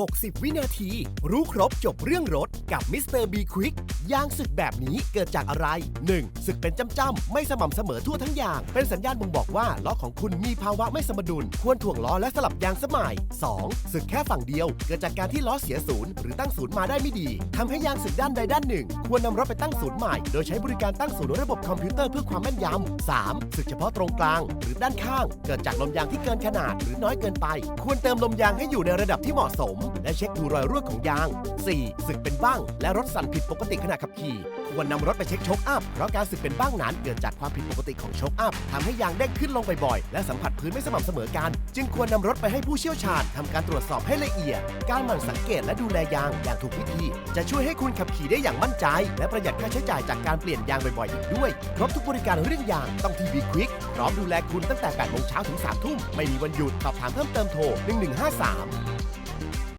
60 วินาที รู้ครบจบเรื่องรถกับมิสเตอร์บีควิกยางสึกแบบนี้เกิดจากอะไร 1. สึกเป็นจ้ำๆไม่สม่ำเสมอทั่วทั้งยาง เป็นสัญญาณบ่งบอกว่าล้อของคุณมีภาวะไม่สมดุล ควรถ่วงล้อและสลับยางสมัย 2. สึกแค่ฝั่งเดียว เกิดจากการที่ล้อเสียศูนย์หรือตั้งศูนย์มาได้ไม่ดีทำให้ยางสึกด้านใดด้านหนึ่ง ควรนำรถไปตั้งศูนย์ใหม่ โดยใช้บริการตั้งศูนย์ระบบคอมพิวเตอร์เพื่อความแม่นยำ 3. สึกเฉพาะตรงกลาง หรือด้านข้าง เกิดจากลมยางที่เกินขนาด หรือน้อยเกินไป ควรเติมลมยางให้อยู่ในระดับที่เหมาะสมและเช็คดูรอยรั่วของยาง 4. สึกเป็นบ้าง และรถสั่นผิดปกติขณะขับขี่ ควรนำรถไปเช็คโชคอัพ เพราะการสึกเป็นบ้างนั้นเกิดจากความผิดปกติของโชคอัพทำให้ยางเด้งขึ้นลงบ่อยๆ และสัมผัสพื้นไม่สม่ำเสมอกัน จึงควรนำรถไปให้ผู้เชี่ยวชาญทำการตรวจสอบให้ละเอียด การหมั่นสังเกตและดูแลยางอย่างถูกวิธี จะช่วยให้คุณขับขี่ได้อย่างมั่นใจ และประหยัดค่าใช้จ่ายจากการเปลี่ยนยางบ่อยๆอีกด้วยครบทุกบริการเรื่องยางต้องที่บีควิกพร้อมดูแลคุณตั้งแต่8โมงเช้าถึง3ทุ่มไม่มีวันหยุดสอบถามเพิ่มเติมโทร1153